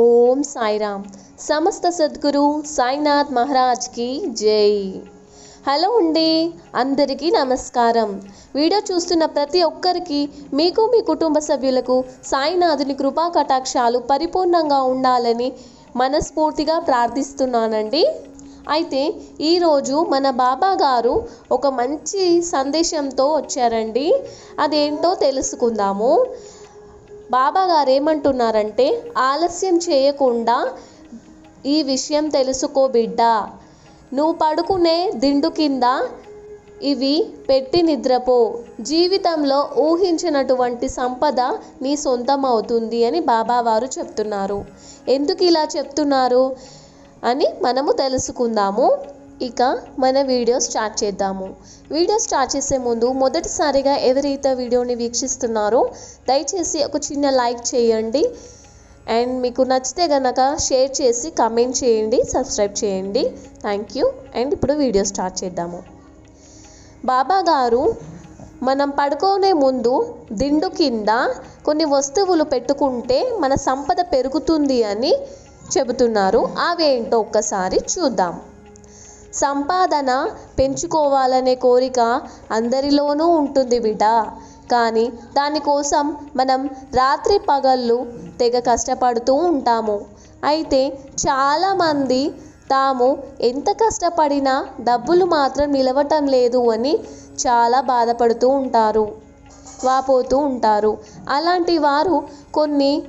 ఓం సాయిరామ్. సమస్త సద్గురు సాయినాథ్ మహారాజ్కి జై. హలో అండి అందరికీ నమస్కారం. వీడియో చూస్తున్న ప్రతి ఒక్కరికి మీకు మీ కుటుంబ సభ్యులకు సాయినాథుని కృపా కటాక్షాలు పరిపూర్ణంగా ఉండాలని మనస్ఫూర్తిగా ప్రార్థిస్తున్నానండి. అయితే ఈరోజు మన బాబా గారు ఒక మంచి సందేశంతో వచ్చారండి. అదేంటో తెలుసుకుందాము. బాబా గారు ఏమంటున్నారంటే ఆలస్యం చేయకుండా ఈ విషయం తెలుసుకో బిడ్డ. నువ్వు పడుకునే దిండు కింద ఇవి పెట్టి నిద్రపో. జీవితంలో ఊహించినటువంటి సంపద నీ సొంతం అవుతుంది అని బాబా వారు చెప్తున్నారు. ఎందుకు ఇలా చెప్తున్నారు? అని మనము తెలుసుకుందాము. ఇక మన వీడియో స్టార్ట్ చేద్దాము. వీడియో స్టార్ట్ చేసే ముందు మొదటిసారిగా ఎవరైతే వీడియోని వీక్షిస్తున్నారో దయచేసి ఒక చిన్న లైక్ చేయండి. అండ్ మీకు నచ్చితే గనక షేర్ చేసి కమెంట్ చేయండి సబ్స్క్రైబ్ చేయండి. థ్యాంక్ యూ అండ్ ఇప్పుడు వీడియో స్టార్ట్ చేద్దాము. బాబా గారు మనం పడుకోనే ముందు దిండు కింద కొన్ని వస్తువులు పెట్టుకుంటే మన సంపద పెరుగుతుంది అని చెబుతున్నారు. అవేంటో ఒక్కసారి చూద్దాం. సంపాదన పెంచుకోవాలనే కోరిక అందరిలోనూ ఉంటుంది బిడ్డ. కానీ దానికోసం మనం రాత్రి పగళ్ళు తెగ కష్టపడుతూ ఉంటాము. అయితే చాలామంది తాము ఎంత కష్టపడినా డబ్బులు మాత్రం నిలవటం లేదు అని చాలా బాధపడుతూ ఉంటారు వాపోతూ ఉంటారు. అలాంటి వారు కొన్ని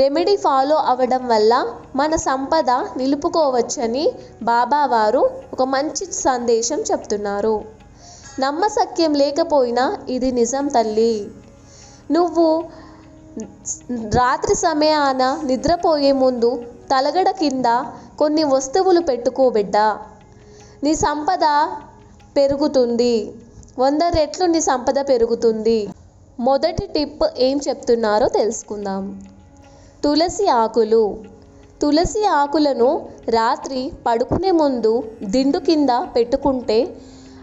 రెమెడీ ఫాలో అవ్వడం వల్ల మన సంపద నిలుపుకోవచ్చని బాబా వారు ఒక మంచి సందేశం చెప్తున్నారు. నమ్మసక్యం లేకపోయినా ఇది నిజం తల్లి. నువ్వు రాత్రి సమయాన నిద్రపోయే ముందు తలగడ కింద కొన్ని వస్తువులు పెట్టుకోబిడ్డ నీ సంపద పెరుగుతుంది. వంద రెట్లు నీ సంపద పెరుగుతుంది. మొదటి టిప్ ఏం చెప్తున్నారో తెలుసుకుందాం. తులసి ఆకులు. తులసి ఆకులను రాత్రి పడుకునే ముందు దిండు కింద పెట్టుకుంటే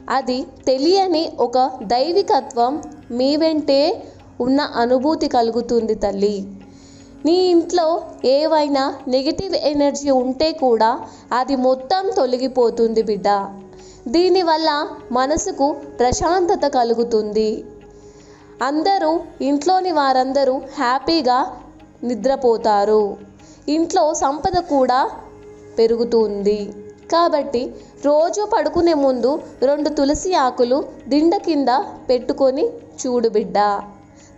అది తెలియని ఒక దైవికత్వం మీ వెంటే ఉన్న అనుభూతి కలుగుతుంది తల్లి. నీ ఇంట్లో ఏవైనా నెగిటివ్ ఎనర్జీ ఉంటే కూడా అది మొత్తం తొలగిపోతుంది బిడ్డ. దీనివల్ల మనసుకు ప్రశాంతత కలుగుతుంది. అందరూ ఇంట్లోని వారందరూ హ్యాపీగా నిద్రపోతారు. ఇంట్లో సంపద కూడా పెరుగుతుంది. కాబట్టి రోజు పడుకునే ముందు రెండు తులసి ఆకులు దిండ కింద పెట్టుకొని చూడు బిడ్డ.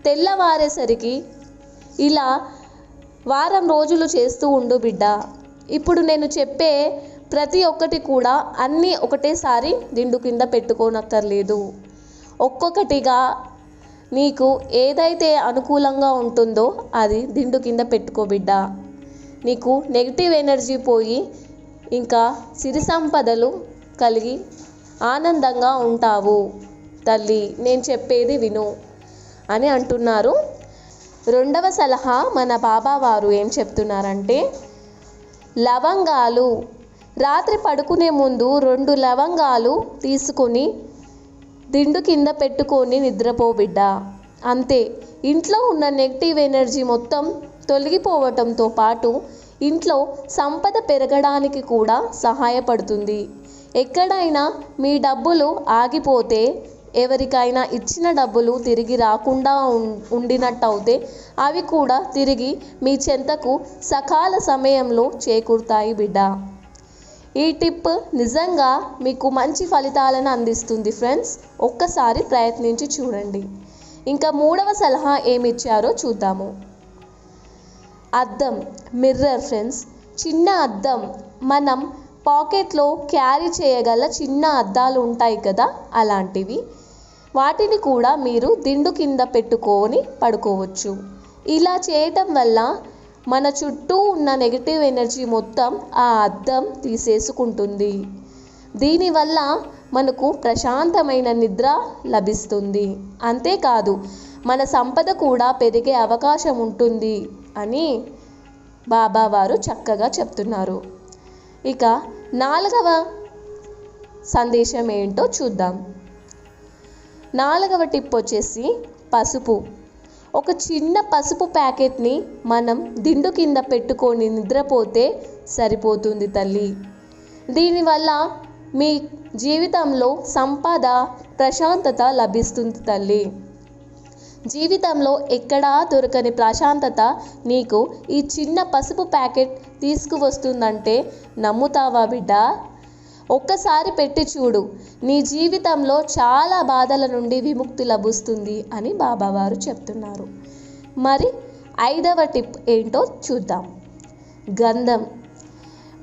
తెల్లవారేసరికి ఇలా వారం రోజులు చేస్తూ ఉండు బిడ్డ. ఇప్పుడు నేను చెప్పే ప్రతి ఒక్కటి కూడా అన్నీ ఒకటేసారి దిండు కింద పెట్టుకోనక్కర్లేదు. ఒక్కొక్కటిగా నీకు ఏదైతే అనుకూలంగా ఉంటుందో అది దిండు కింద పెట్టుకో బిడ్డ. నీకు నెగిటివ్ ఎనర్జీ పోయి ఇంకా సిరి సంపదలు కలిగి ఆనందంగా ఉంటావు. తల్లి నేను చెప్పేది విను అని అంటున్నారు. రెండవ సలహా మన బాబా వారు ఏం చెప్తున్నారంటే లవంగాలు. రాత్రి పడుకునే ముందు రెండు లవంగాలు తీసుకొని దిండు కింద పెట్టుకొని నిద్రపో బిడ్డ. అంతే. ఇంట్లో ఉన్న నెగిటివ్ ఎనర్జీ మొత్తం తొలగిపోవటంతో పాటు ఇంట్లో సంపద పెరగడానికి కూడా సహాయపడుతుంది. ఎక్కడైనా మీ డబ్బులు ఆగిపోతే ఎవరికైనా ఇచ్చిన డబ్బులు తిరిగి రాకుండా ఉండినట్టయితే అవి కూడా తిరిగి మీ చెంతకు సకాల సమయంలో చేకూరుతాయి బిడ్డ. ఈ టిప్ నిజంగా మీకు మంచి ఫలితాలను అందిస్తుంది ఫ్రెండ్స్. ఒక్కసారి ప్రయత్నించి చూడండి. ఇంకా మూడవ సలహా ఏమిచ్చారో చూద్దాము. అద్దం మిర్రర్ ఫ్రెండ్స్. చిన్న అద్దం మనం పాకెట్లో క్యారీ చేయగల చిన్న అద్దాలు ఉంటాయి కదా అలాంటివి. వాటిని కూడా మీరు దిండు కింద పెట్టుకొని పడుకోవచ్చు. ఇలా చేయటం వల్ల మన చుట్టూ ఉన్న నెగిటివ్ ఎనర్జీ మొత్తం ఆ అద్దం తీసేసుకుంటుంది. దీనివల్ల మనకు ప్రశాంతమైన నిద్ర లభిస్తుంది. అంతేకాదు మన సంపద కూడా పెరిగే అవకాశం ఉంటుంది అని బాబా వారు చక్కగా చెప్తున్నారు. ఇక నాలుగవ సందేశం ఏంటో చూద్దాం. నాలుగవ టిప్ వచ్చేసి పసుపు. ఒక చిన్న పసుపు ప్యాకెట్ని మనం దిండు కింద పెట్టుకొని నిద్రపోతే సరిపోతుంది తల్లి. దీనివల్ల మీ జీవితంలో సంపద ప్రశాంతత లభిస్తుంది తల్లి. జీవితంలో ఎక్కడా దొరకని ప్రశాంతత నీకు ఈ చిన్న పసుపు ప్యాకెట్ తీసుకువస్తుందంటే నమ్ముతావా బిడ్డ? ఒక్కసారి పెట్టి చూడు. నీ జీవితంలో చాలా బాధల నుండి విముక్తి లభిస్తుంది అని బాబావారు చెప్తున్నారు. మరి ఐదవ టిప్ ఏంటో చూద్దాం. గంధం.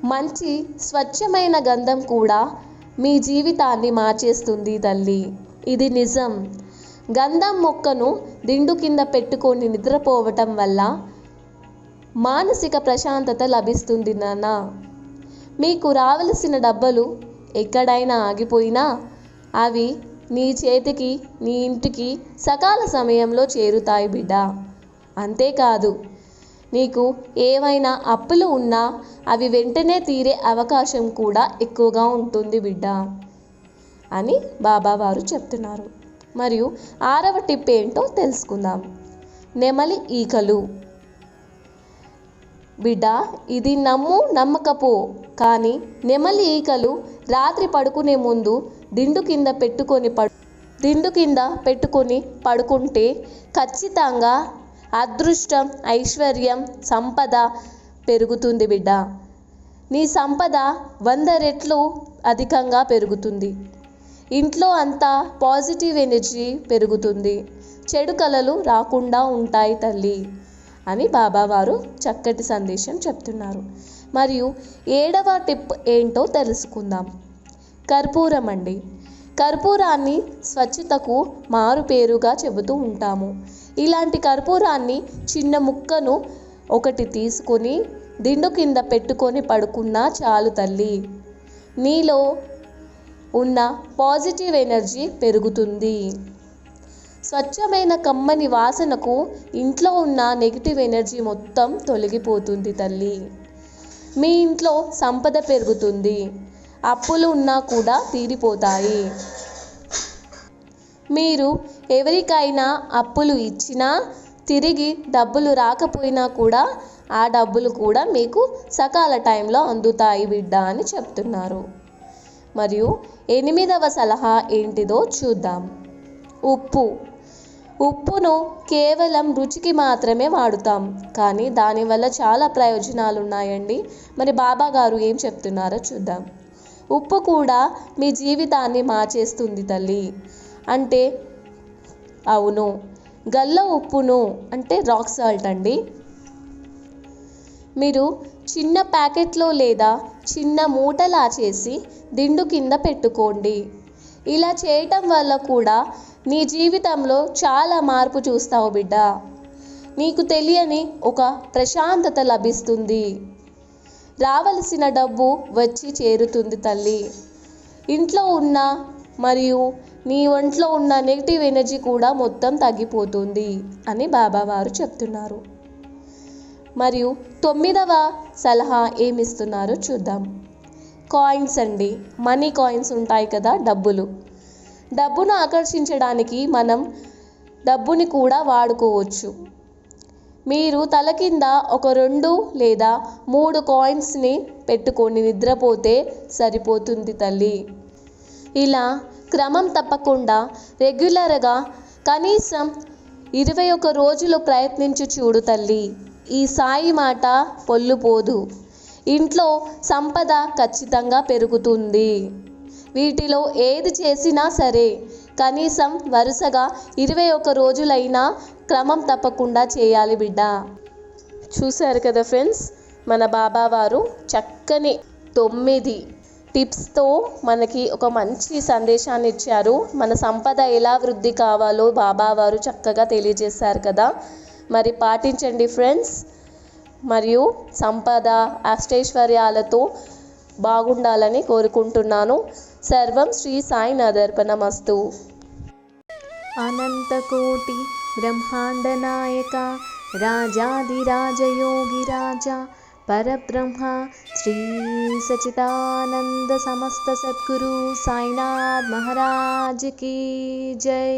మంచి స్వచ్ఛమైన గంధం కూడా మీ జీవితాన్ని మార్చేస్తుంది తల్లి. ఇది నిజం. గంధం మొక్కను దిండు కింద పెట్టుకొని నిద్రపోవటం వల్ల మానసిక ప్రశాంతత లభిస్తుంది నాన్న. మీకు రావలసిన డబ్బలు ఎక్కడైనా ఆగిపోయినా అవి నీ చేతికి నీ ఇంటికి సకాల సమయంలో చేరుతాయి బిడ్డ. అంతేకాదు నీకు ఏవైనా అప్పులు ఉన్నా అవి వెంటనే తీరే అవకాశం కూడా ఎక్కువగా ఉంటుంది బిడ్డ అని బాబావారు చెప్తున్నారు. మరియు ఆరవ టిప్ ఏంటో తెలుసుకుందాం. నెమలి ఈకలు. బిడ్డ ఇది నమ్ము నమ్మకపో. కానీ నెమలి ఈకలు రాత్రి పడుకునే ముందు దిండు కింద పెట్టుకొని పడు దిండు కింద పెట్టుకొని పడుకుంటే ఖచ్చితంగా అదృష్టం ఐశ్వర్యం సంపద పెరుగుతుంది బిడ్డ. నీ సంపద వంద రెట్లు అధికంగా పెరుగుతుంది. ఇంట్లో అంతా పాజిటివ్ ఎనర్జీ పెరుగుతుంది. చెడు కలలు రాకుండా ఉంటాయి తల్లి. అని బాబావారు చక్కటి సందేశం చెప్తున్నారు. మరియు ఏడవ టిప్ ఏంటో తెలుసుకుందాం. కర్పూరం అండి. కర్పూరాన్ని స్వచ్ఛతకు మారుపేరుగా చెబుతూ ఉంటాము. ఇలాంటి కర్పూరాన్ని చిన్న ముక్కను ఒకటి తీసుకొని దిండు కింద పెట్టుకొని పడుకున్నా చాలు తల్లి. నీలో ఉన్న పాజిటివ్ ఎనర్జీ పెరుగుతుంది. స్వచ్ఛమైన కమ్మని వాసనకు ఇంట్లో ఉన్న నెగిటివ్ ఎనర్జీ మొత్తం తొలగిపోతుంది తల్లి. మీ ఇంట్లో సంపద పెరుగుతుంది. అప్పులు ఉన్నా కూడా తీరిపోతాయి. మీరు ఎవరికైనా అప్పులు ఇచ్చినా తిరిగి డబ్బులు రాకపోయినా కూడా ఆ డబ్బులు కూడా మీకు సకాల టైంలో అందుతాయి బిడ్డ అని చెప్తున్నారు. మరియు ఎనిమిదవ సలహా ఏంటిదో చూద్దాం. ఉప్పు. ఉప్పును కేవలం రుచికి మాత్రమే వాడుతాం. కానీ దానివల్ల చాలా ప్రయోజనాలు ఉన్నాయండి మరి బాబా గారు ఏం చెప్తున్నారో చూద్దాం. ఉప్పు కూడా మీ జీవితాన్ని మార్చేస్తుంది తల్లి. అంటే అవును. గల్ల ఉప్పును అంటే రాక్ సాల్ట్ అండి. మీరు చిన్న ప్యాకెట్లో లేదా చిన్న మూటలా చేసి దిండు కింద పెట్టుకోండి. ఇలా చేయటం వల్ల కూడా నీ జీవితంలో చాలా మార్పు చూస్తావు బిడ్డ. నీకు తెలియని ఒక ప్రశాంతత లభిస్తుంది. రావలసిన డబ్బు వచ్చి చేరుతుంది తల్లి. ఇంట్లో ఉన్న మరియు నీ ఒంట్లో ఉన్న నెగిటివ్ ఎనర్జీ కూడా మొత్తం తగ్గిపోతుంది అని బాబావారు చెప్తున్నారు. మరియు తొమ్మిదవ సలహా ఏమిస్తున్నారో చూద్దాం. కాయిన్స్ అండి. మనీ కాయిన్స్ ఉంటాయి కదా డబ్బులు. డబ్బును ఆకర్షించడానికి మనం డబ్బుని కూడా వాడుకోవచ్చు. మీరు తల కింద ఒక రెండు లేదా మూడు కాయిన్స్ని పెట్టుకొని నిద్రపోతే సరిపోతుంది తల్లి. ఇలా క్రమం తప్పకుండా రెగ్యులర్గా కనీసం ఇరవై ఒక రోజులు ప్రయత్నించి చూడు తల్లి. ఈ సాయి మాట పొల్లుపోదు ఇంట్లో సంపద ఖచ్చితంగా పెరుగుతుంది. వీటిలో ఏది చేసినా సరే కనీసం వరుసగా ఇరవై ఒక రోజులైనా క్రమం తప్పకుండా చేయాలి బిడ్డ. చూశారు కదా ఫ్రెండ్స్ మన బాబా వారు చక్కని తొమ్మిది టిప్స్తో మనకి ఒక మంచి సందేశాన్ని ఇచ్చారు. మన సంపద ఎలా వృద్ధి కావాలో బాబా వారు చక్కగా తెలియజేశారు కదా. మరి పాటించండి ఫ్రెండ్స్ మరియు సంపద అష్టైశ్వర్యాలతో బాగుండాలని కోరుకుంటున్నాను. సర్వం శ్రీ సాయి నదర్పణమస్తు. అనంతకోటి బ్రహ్మాండ నాయక రాజాదిరాజయోగి రాజా పరబ్రహ్మ శ్రీ సచిదానంద సమస్త సద్గురు సాయినాథ్ మహారాజ్ కీ జై.